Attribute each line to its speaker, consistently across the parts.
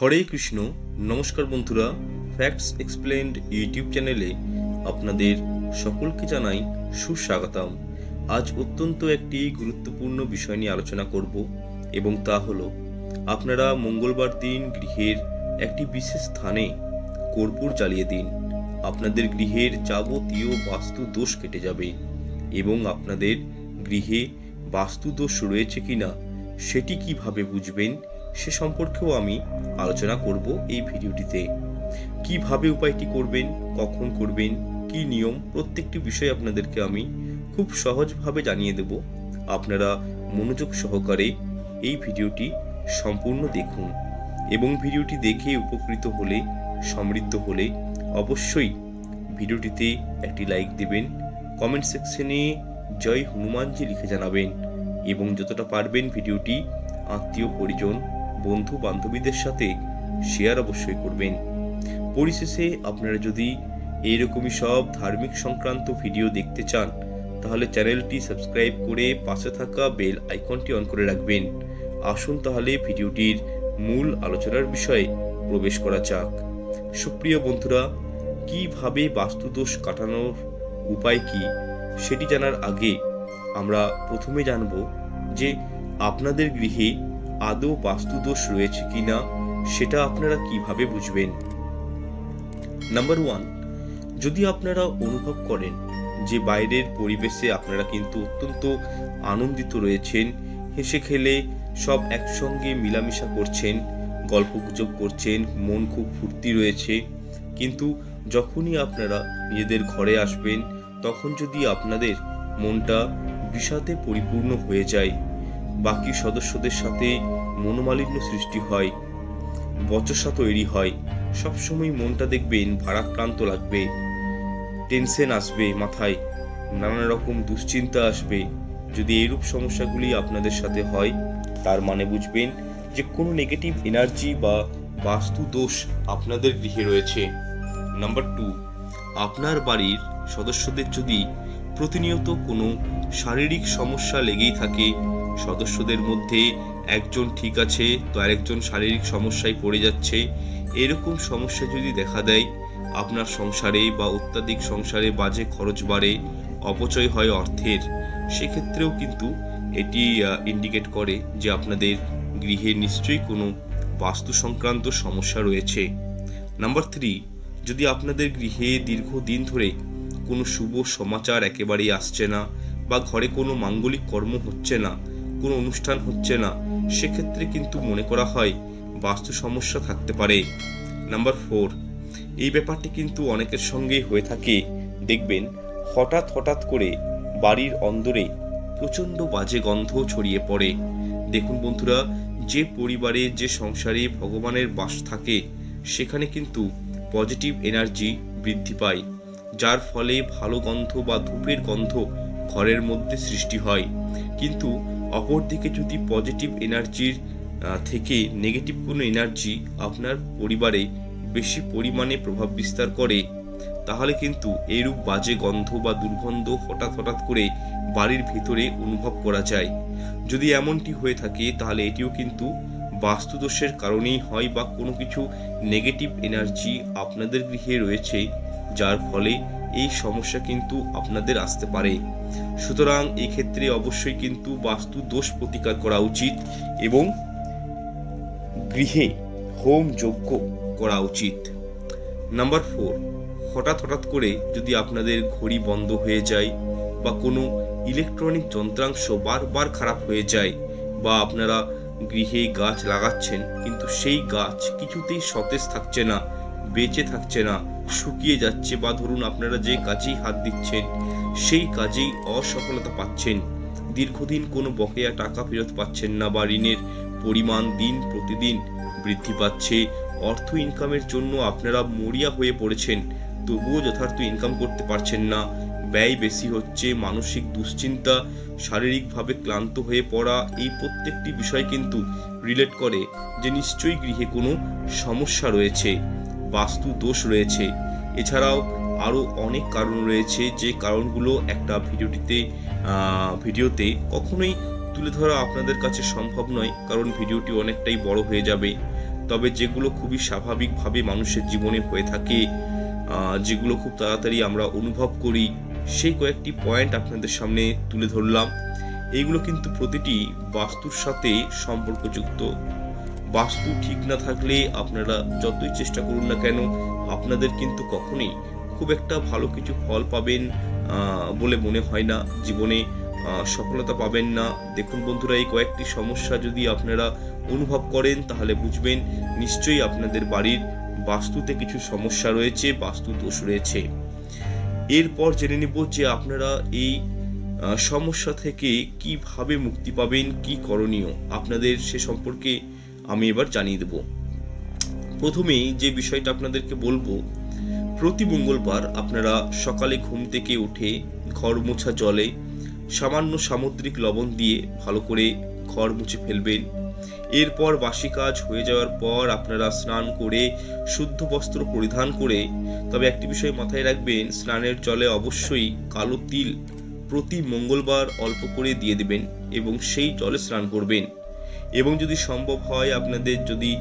Speaker 1: হরে কৃষ্ণ, নমস্কার বন্ধুরা facts explained YouTube চ্যানেলে আপনাদের সকলকে জানাই সুস্বাগতম। আজ অত্যন্ত একটি গুরুত্বপূর্ণ বিষয় নিয়ে আলোচনা করব এবং তা হলো, আপনারা মঙ্গলবার দিন গৃহের একটি বিশেষ স্থানে কর্পূর জ্বালিয়ে দিন। আপনাদের গৃহের যাবতীয় বাস্তু দোষ কেটে যাবে এবং আপনাদের গৃহে বাস্তু দোষ রয়েছে কিনা সেটি কীভাবে বুঝবেন সে সম্পর্কেও আমি আলোচনা করব এই ভিডিওটিতে। কীভাবে উপায়টি করবেন, কখন করবেন, কি নিয়ম, প্রত্যেকটি বিষয় আপনাদেরকে আমি খুব সহজভাবে জানিয়ে দেব। আপনারা মনোযোগ সহকারে এই ভিডিওটি সম্পূর্ণ দেখুন এবং ভিডিওটি দেখে উপকৃত হলে, সমৃদ্ধ হলে অবশ্যই ভিডিওটিতে একটি লাইক দেবেন কমেন্ট সেকশনে জয় হনুমানজি লিখে জানাবেন এবং যতটা পারবেন ভিডিওটি আত্মীয়, পরিজন বন্ধু বান্ধবীদের সাথে শেয়ার অবশ্যই করবেন। পরিশেষে আপনারা যদি এইরকমই সব ধার্মিক সংক্রান্ত ভিডিও দেখতে চান, তাহলে চ্যানেলটি সাবস্ক্রাইব করে পাশে থাকা বেল আইকনটি অন করে রাখবেন। আসুন তাহলে ভিডিওটির মূল আলোচনার বিষয়ে প্রবেশ করা যাক। সুপ্রিয় বন্ধুরা, কীভাবে বাস্তুদোষ কাটানোর উপায় কি, সেটি জানার আগে আমরা প্রথমে জানব যে আপনাদের গৃহে আদৌ বাস্তুদোষ রয়েছে কিনা, সেটা আপনারা কীভাবে বুঝবেন? নাম্বার ওয়ান যদি আপনারা অনুভব করেন যে বাইরের পরিবেশে আপনারা কিন্তু অত্যন্ত আনন্দিত রয়েছেন, হেসে খেলে সব একসঙ্গে মিলামিশা করছেন, গল্প গুজব করছেন, মন খুব ফুর্তি রয়েছে, কিন্তু যখনই আপনারা নিজেদের ঘরে আসবেন, তখন যদি আপনাদের মনটা বিষাদে পরিপূর্ণ হয়ে যায় বাকি সদস্যদের সাথে মনোমালিন্য সৃষ্টি হয়, বচসা তৈরি হয়। সবসময় মনটা দেখবেন ভারাক্রান্ত লাগবে, টেনশন আসবে মাথায়, নানা রকম দুশ্চিন্তা আসবে। যদি এইরূপ সমস্যাগুলি আপনাদের সাথে হয়, তার মানে বুঝবেন যে কোনো নেগেটিভ এনার্জি বা বাস্তু দোষ আপনাদের গৃহে রয়েছে। নাম্বার টু আপনার বাড়ির সদস্যদের যদি প্রতিনিয়ত কোনো শারীরিক সমস্যা লেগেই থাকে সদস্যদের মধ্যে একজন ঠিক আছে তো আরেকজন শারীরিক সমস্যায় পড়ে যাচ্ছে। এরকম সমস্যা যদি দেখা দেয়, আপনার সংসারে বা অত্যাধিক সংসারে বাজে খরচ বাড়ে, অপচয় হয় অর্থের, সেক্ষেত্রেও কিন্তু এটি ইন্ডিকেট করে যে আপনাদের গৃহে নিশ্চয়ই কোনো বাস্তু সংক্রান্ত সমস্যা রয়েছে। নাম্বার থ্রি যদি আপনাদের গৃহে দীর্ঘদিন ধরে কোনো শুভ সমাচার একেবারেই আসছে না বা ঘরে কোনো মাঙ্গলিক কর্ম হচ্ছে না কোনো অনুষ্ঠান হচ্ছে না। সেক্ষেত্রে কিন্তু মনে করা হয় বাস্তু সমস্যা থাকতে পারে। নাম্বার ফোর, এই ব্যাপারটি কিন্তু অনেকের সঙ্গেই হয়ে থাকে। দেখবেন হঠাৎ হঠাৎ করে বাড়ির অন্দরে প্রচণ্ড বাজে গন্ধ ছড়িয়ে পড়ে। দেখুন বন্ধুরা, যে পরিবারে, যে সংসারে ভগবানের বাস থাকে, সেখানে কিন্তু পজিটিভ এনার্জি বৃদ্ধি পায়, যার ফলে ভালো গন্ধ বা ধূপের গন্ধ ঘরের মধ্যে সৃষ্টি হয়। কিন্তু অপরদিকে যদি পজিটিভ এনার্জির থেকে নেগেটিভ কোনো এনার্জি আপনার পরিবারে বেশি পরিমাণে প্রভাব বিস্তার করে, তাহলে কিন্তু এইরূপ বাজে গন্ধ বা দুর্গন্ধ হঠাৎ হঠাৎ করে বাড়ির ভিতরে অনুভব করা যায়। যদি এমনটি হয়ে থাকে, তাহলে এটিও কিন্তু বাস্তুদোষের কারণেই হয় বা কোনো কিছু নেগেটিভ এনার্জি আপনাদের গৃহে রয়েছে, যার ফলে এই সমস্যা কিন্তু আপনাদের আসতে পারে। সুতরাং এই ক্ষেত্রে অবশ্যই কিন্তু বাস্তু দোষ প্রতিকার করা উচিত এবং গৃহে হোম যজ্ঞ করা উচিত। নাম্বার ফোর, হঠাৎ হঠাৎ করে যদি আপনাদের ঘড়ি বন্ধ হয়ে যায় বা কোনো ইলেকট্রনিক যন্ত্রাংশ বারবার খারাপ হয়ে যায় বা আপনারা গৃহে গাছ লাগাচ্ছেন, কিন্তু সেই গাছ কিছুতেই সতেজ থাকছে না, বেঁচে থাকছে না শুকিয়ে যাচ্ছে বা ধরুন আপনারা যে কাজেই হাত দিচ্ছেন, সেই কাজেই অসফলতা পাচ্ছেন। দীর্ঘদিন কোনো বকেয়া টাকা ফেরত পাচ্ছেন না বা ঋণের পরিমাণ দিন প্রতিদিন বৃদ্ধি পাচ্ছে। অর্থ ইনকামের জন্য আপনারা মরিয়া হয়ে পড়েছেন, তবুও যথার্থ ইনকাম করতে পারছেন না। ব্যয় বেশি হচ্ছে, মানসিক দুশ্চিন্তা, শারীরিকভাবে ক্লান্ত হয়ে পড়া, এই প্রত্যেকটি বিষয় কিন্তু রিলেট করে যে নিশ্চয়ই গৃহে কোনো সমস্যা রয়েছে। বাস্তু দোষ রয়েছে। এছাড়াও আরও অনেক কারণ রয়েছে যে কারণগুলো একটা ভিডিওটিতে ভিডিওতে কখনোই তুলে ধরা আপনাদের কাছে সম্ভব নয়, কারণ ভিডিওটি অনেকটাই বড় হয়ে যাবে। তবে যেগুলো খুবই স্বাভাবিকভাবে মানুষের জীবনে হয়ে থাকে যেগুলো খুব তাড়াতাড়ি আমরা অনুভব করি, সেই কয়েকটি পয়েন্ট আপনাদের সামনে তুলে ধরলাম। এইগুলো কিন্তু প্রতিটি বাস্তুর সাথে সম্পর্কযুক্ত। বাস্তু ঠিক না থাকলে আপনারা যতই চেষ্টা করুন না কেন, আপনাদের কিন্তু কখনোই খুব একটা ভালো কিছু ফল পাবেন বলে মনে হয় না। জীবনে সফলতা পাবেন না। দেখুন বন্ধুরা, এই কয়েকটি সমস্যা যদি আপনারা অনুভব করেন, তাহলে বুঝবেন নিশ্চয়ই আপনাদের বাড়ির বাস্তুতে কিছু সমস্যা রয়েছে, বাস্তু দোষ রয়েছে। এরপর জেনে নেব যে আপনারা এই সমস্যা থেকে কীভাবে মুক্তি পাবেন, কি করণীয়? আপনাদের সে সম্পর্কে আমি এবার জানিয়ে দেব। প্রথমেই যে বিষয়টা আপনাদেরকে বলব, প্রতি মঙ্গলবার আপনারা সকালে ঘুম থেকে উঠে ঘর মোছা জলে সামান্য সামুদ্রিক লবণ দিয়ে ভালো করে ঘর মুছে ফেলবেন। এরপর বাসি কাজ হয়ে যাওয়ার পর আপনারা স্নান করে শুদ্ধ বস্ত্র পরিধান করে, তবে একটি বিষয় মাথায় রাখবেন, স্নানের জলে অবশ্যই কালো তিল প্রতি মঙ্গলবার অল্প করে দিয়ে দেবেন এবং সেই জলে স্নান করবেন। এবং যদি সম্ভব হয় আপনাদের যদি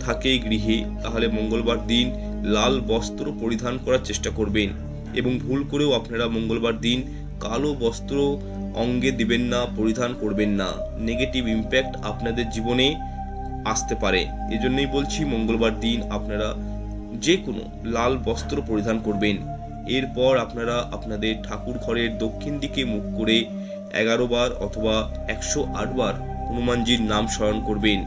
Speaker 1: থাকে গৃহে, তাহলে মঙ্গলবার দিন লাল বস্ত্র পরিধান করার চেষ্টা করবেন। এবং ভুল করেও আপনারা মঙ্গলবার দিন কালো বস্ত্র অঙ্গে দিবেন না, পরিধান করবেন না। নেগেটিভ ইম্প্যাক্ট আপনাদের জীবনে আসতে পারে। এজন্যই বলছি মঙ্গলবার দিন আপনারা যে কোনো লাল বস্ত্র পরিধান করবেন। এরপর আপনারা আপনাদের ঠাকুর ঘরের দক্ষিণ দিকে মুখ করে এগারো বার অথবা একশো আট বার হনুমানজির নাম স্মরণ করবেন।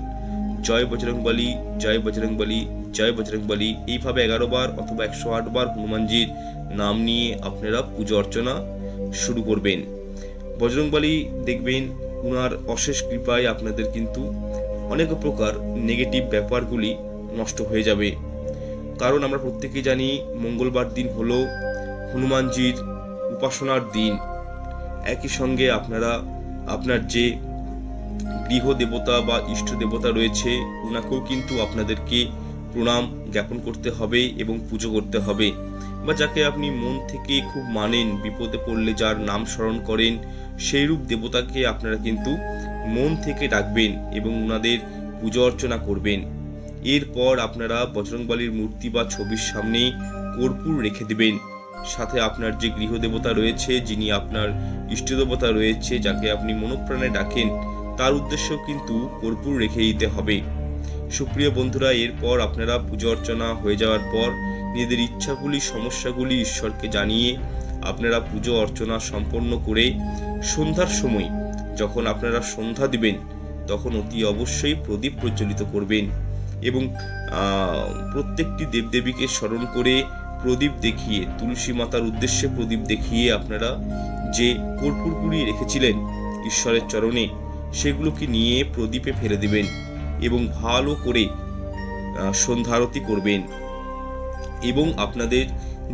Speaker 1: জয় বজরংবলী জয় বজরংবলী জয় বজরংবলী এইভাবে এগারো বার অথবা একশো আট বার হনুমানজির নাম নিয়ে আপনারা পুজো অর্চনা শুরু করবেন। বজরংবলী দেখবেন, উনার অশেষ কৃপায় আপনাদের কিন্তু অনেক প্রকার নেগেটিভ ব্যাপারগুলি নষ্ট হয়ে যাবে। কারণ আমরা প্রত্যেকেই জানি, মঙ্গলবার দিন হলো হনুমানজির উপাসনার দিন। একই সঙ্গে আপনারা আপনার যে গৃহ দেবতা বা ইষ্ট দেবতা রয়েছে ওনাকেও কিন্তু আপনাদেরকে প্রণাম জ্ঞাপন করতে হবে এবং পুজো করতে হবে। বা যাকে আপনি মন থেকে খুব মানেন, বিপদে পড়লে যার নাম স্মরণ করেন সেই রূপ দেবতাকে আপনারা কিন্তু মন থেকে ডাকবেন এবং ওনাদের পুজো অর্চনা করবেন। এরপর আপনারা বজরংবালির মূর্তি বা ছবির সামনে কর্পূর রেখে দেবেন। সাথে আপনার যে গৃহদেবতা রয়েছে, যিনি আপনার ইষ্টদেবতা রয়েছে, যাকে আপনি মনোপ্রাণে ডাকেন তার উদ্দেশ্য কিন্তু কর্পূর রেখে দিতে হবে। সুপ্রিয় বন্ধুরা, এরপর আপনারা পুজো অর্চনা হয়ে যাওয়ার পর নিজেদের ইচ্ছাগুলি, সমস্যাগুলি ঈশ্বরকে জানিয়ে আপনারা পুজো অর্চনা সম্পন্ন করে সন্ধ্যার সময় যখন আপনারা সন্ধ্যা দিবেন, তখন অতি অবশ্যই প্রদীপ প্রজ্বলিত করবেন এবং প্রত্যেকটি দেবদেবীকে স্মরণ করে প্রদীপ দেখিয়ে, তুলসী মাতার উদ্দেশ্যে প্রদীপ দেখিয়ে আপনারা যে কর্পূরগুলি রেখেছিলেন ঈশ্বরের চরণে সেগুলোকে নিয়ে প্রদীপে ফেলে দেবেন এবং ভালো করে সন্ধ্যারতি করবেন। এবং আপনাদের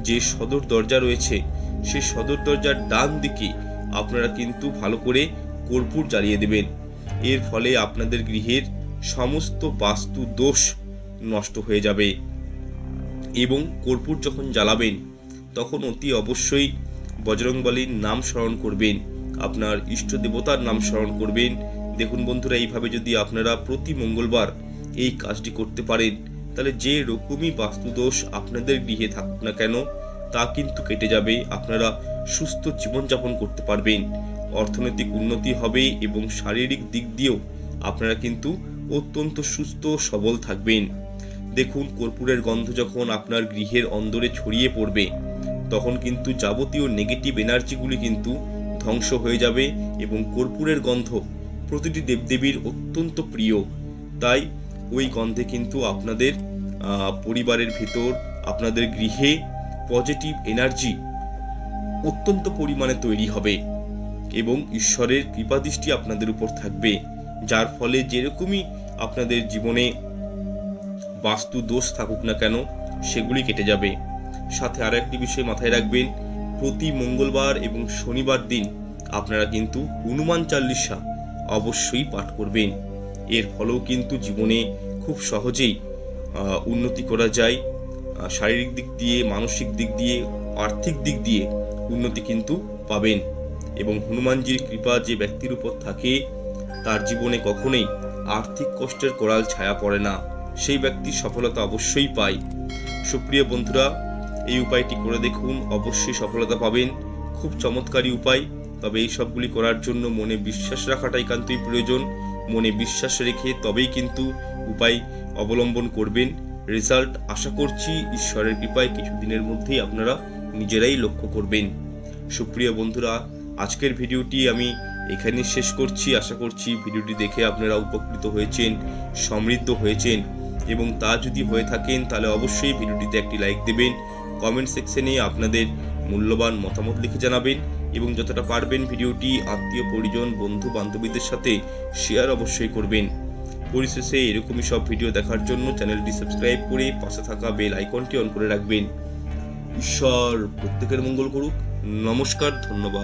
Speaker 1: যে সদর দরজা রয়েছে, সেই সদর দরজার ডান দিকে আপনারা কিন্তু ভালো করে কর্পূর জ্বালিয়ে দেবেন। এর ফলে আপনাদের গৃহের সমস্ত বাস্তু দোষ নষ্ট হয়ে যাবে। এবং কর্পূর যখন জ্বালাবেন, তখন অতি অবশ্যই বজরংবলীর নাম স্মরণ করবেন, আপনার ইষ্ট দেবতার নাম স্মরণ করবেন দেখুন বন্ধুরা, এইভাবে যদি আপনারা প্রতি মঙ্গলবার এই কাজটি করতে পারেন, তাহলে যে রকমই বাস্তুদোষ আপনাদের গৃহে থাকুক না কেন, তা কিন্তু কেটে যাবে, আপনারা সুস্থ জীবনযাপন করতে পারবেন। অর্থনৈতিক উন্নতি হবে এবং শারীরিক দিক দিয়েও আপনারা কিন্তু অত্যন্ত সুস্থ সবল থাকবেন। দেখুন, কর্পূরের গন্ধ যখন আপনার গৃহের অন্দরে ছড়িয়ে পড়বে, তখন কিন্তু যাবতীয় নেগেটিভ এনার্জিগুলি কিন্তু ধ্বংস হয়ে যাবে এবং কর্পূরের গন্ধ প্রতিটি দেবদেবীর অত্যন্ত প্রিয়। তাই ওই গন্ধে কিন্তু আপনাদের পরিবারের ভিতর, আপনাদের গৃহে পজিটিভ এনার্জি অত্যন্ত পরিমাণে তৈরি হবে এবং ঈশ্বরের কৃপাদৃষ্টি আপনাদের উপর থাকবে। যার ফলে যেরকমই আপনাদের জীবনে বাস্তু দোষ থাকুক না কেন, সেগুলি কেটে যাবে। সাথে আর একটি বিষয় মাথায় রাখবেন, প্রতি মঙ্গলবার এবং শনিবার দিন আপনারা কিন্তু হনুমান চাল্লিশা অবশ্যই পাঠ করবেন। এর ফলেও কিন্তু জীবনে খুব সহজেই উন্নতি করা যায়। শারীরিক দিক দিয়ে, মানসিক দিক দিয়ে, আর্থিক দিক দিয়ে উন্নতি কিন্তু পাবেন। এবং হনুমানজির কৃপা যে ব্যক্তির উপর থাকে, তার জীবনে কখনোই আর্থিক কষ্টের কোড়াল ছায়া পড়ে না। সেই ব্যক্তির সফলতা অবশ্যই পায়। সুপ্রিয় বন্ধুরা, এই উপায়টি করে দেখুন। অবশ্যই সফলতা পাবেন। খুব চমৎকারী উপায়। তবে এই সবগুলি করার জন্য মনে বিশ্বাস রাখাটা একান্তই প্রয়োজন। মনে বিশ্বাস রেখে তবেই কিন্তু উপায় অবলম্বন করবেন। রেজাল্ট আশা করছি ঈশ্বরের কৃপায় কিছুদিনের মধ্যেই আপনারা নিজেরাই লক্ষ্য করবেন। সুপ্রিয় বন্ধুরা, আজকের ভিডিওটি আমি এখানেই শেষ করছি। আশা করছি ভিডিওটি দেখে আপনারা উপকৃত হয়েছেন, সমৃদ্ধ হয়েছেন এবং তা যদি হয়ে থাকেন তাহলে অবশ্যই ভিডিওটিতে একটি লাইক দেবেন। কমেন্ট সেকশনে আপনাদের মূল্যবান মতামত লিখে জানাবেন। এবং যতটা পারবেন ভিডিওটি আত্মীয়, পরিজন, বন্ধু, বান্ধবীদের সাথে শেয়ার অবশ্যই করবেন। পরিশেষে এরকমই সব ভিডিও দেখার জন্য চ্যানেলটি সাবস্ক্রাইব করে পাশে থাকা বেল আইকনটি অন করে রাখবেন। ঈশ্বর প্রত্যেকের মঙ্গল করুক। নমস্কার, ধন্যবাদ।